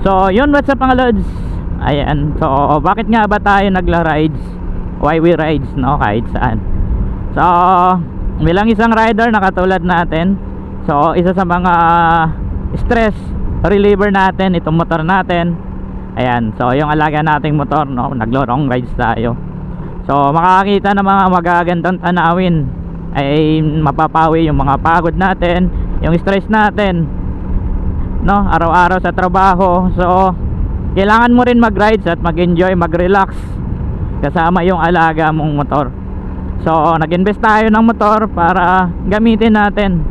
So, yun what's up mga lods. Ayan. So, bakit nga ba tayo nagla-rides? Why we rides, no? Kahit saan. So, bilang isang rider na katulad natin, so, isa sa mga stress reliever natin, itong motor natin. Ayan. So, yung alaga nating motor, no? Naglo-long rides tayo. So, makakakita ng mga magagandang tanawin ay mapapawi yung mga pagod natin, yung stress natin, no? Araw-araw sa trabaho. So kailangan mo rin mag-rides at mag-enjoy mag-relax. Kasama yung alaga mong motor. So nag-invest tayo ng motor para gamitin natin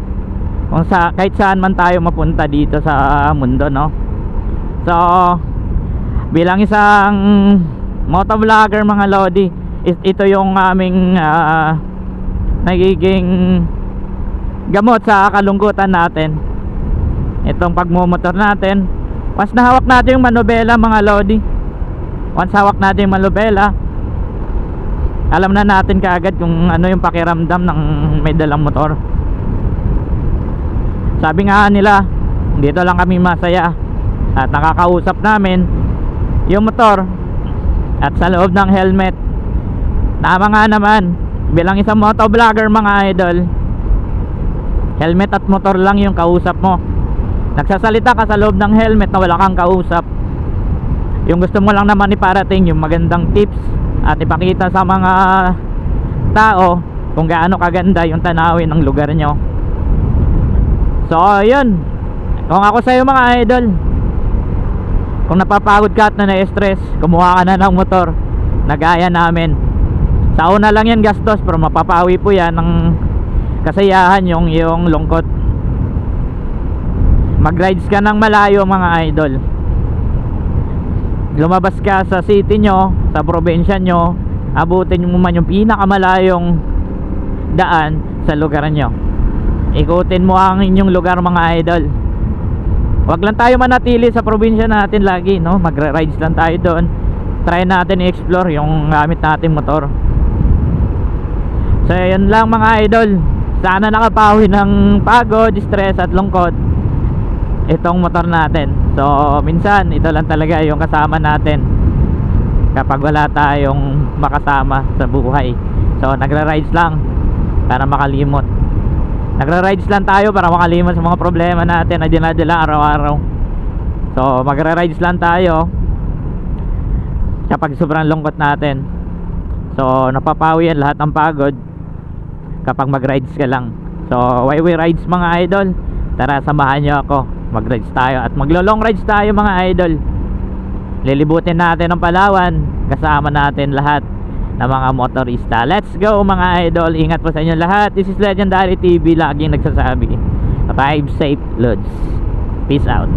kung sa kahit saan man tayo mapunta dito sa mundo no? So bilang isang motovlogger mga lodi ito yung aming ah, nagiging gamot sa kalungkutan natin itong pagmumotor natin. Once nahawak natin yung manubela mga lodi. Once hawak natin yung manubela alam na natin kaagad kung ano yung pakiramdam ng may dalang motor. Sabi nga nila dito lang kami masaya. At nakakausap namin yung motor at sa loob ng helmet. Tama nga naman bilang isang motovlogger mga idol helmet at motor lang yung kausap mo nagsasalita ka sa loob ng helmet na wala kang kausap. Yung gusto mo lang naman iparating yung magandang tips at ipakita sa mga tao kung gaano kaganda yung tanawin ng lugar nyo. So yun. Kung ako sa'yo mga idol kung napapagod ka at na na-stress kumuha ka na ng motor nagaya namin. Sa una lang yan gastos pero mapapawi po yan ng kasayahan yung yung lungkot mag-rides ka ng malayo mga idol. Lumabas ka sa city nyo sa probinsya nyo abutin mo man yung pinakamalayong daan sa lugar nyo. Ikutin mo ang inyong lugar mga idol. Wag lang tayo manatili sa probinsya natin lagi no? Magra-rides lang tayo doon. Try natin i-explore yung gamit nating motor. So yun lang mga idol. Sana nakapawi ng pagod, stress at lungkot itong motor natin. So minsan ito lang talaga yung kasama natin. Kapag wala tayong makasama sa buhay. So nagra-rides lang para makalimot. Nagra-rides lang tayo para makalimot sa mga problema natin na dinadala araw-araw. So magra-rides lang tayo kapag sobrang lungkot natin. So napapawi yan lahat ng pagod kapag mag-rides ka lang. So why we rides mga idol? Tara samahan nyo ako mag-rides tayo at maglo-long rides tayo mga idol. Lilibutin natin ang Palawan. Kasama natin lahat ng mga motorista. Let's go mga idol. Ingat po sa inyo lahat. This is Legendary TV laging nagsasabi. Drive safe loads. Peace out